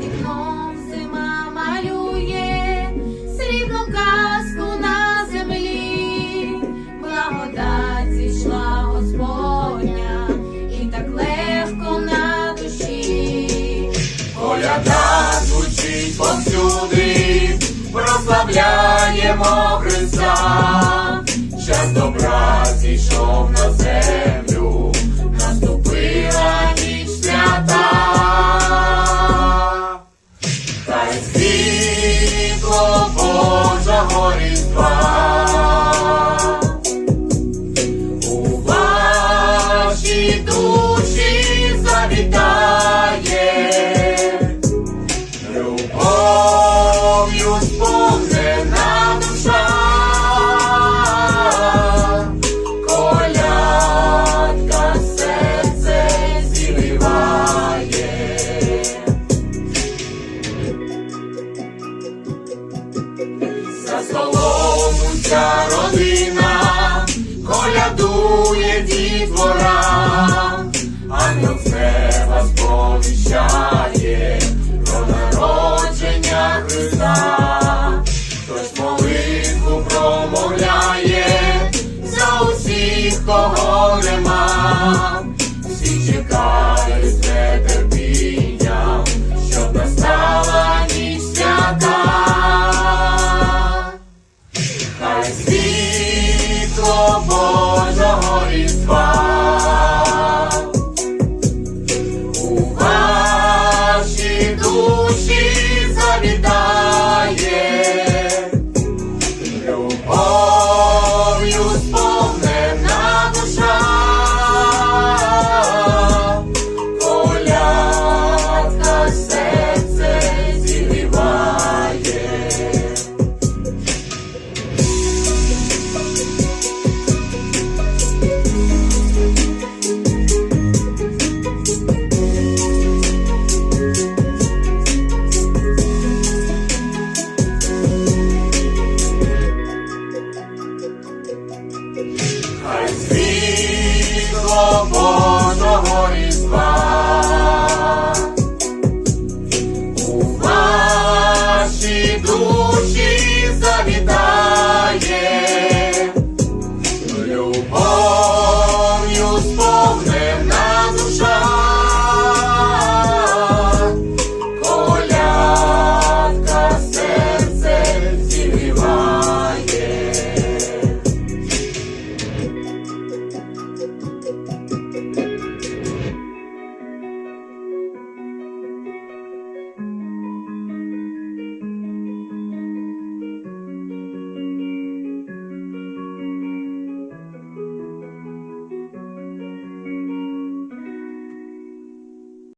вікном зима малює, срібну казку на землі, благодать зійшла Господня, і так легко на душі, Коляда звучить повсюди, прославляємо Христа, час добра зійшов на землю. Світло Божого Різдва у ваші душі завітає, любов'ю сповнена дітвора, ангел з неба сповіщає душі завітає,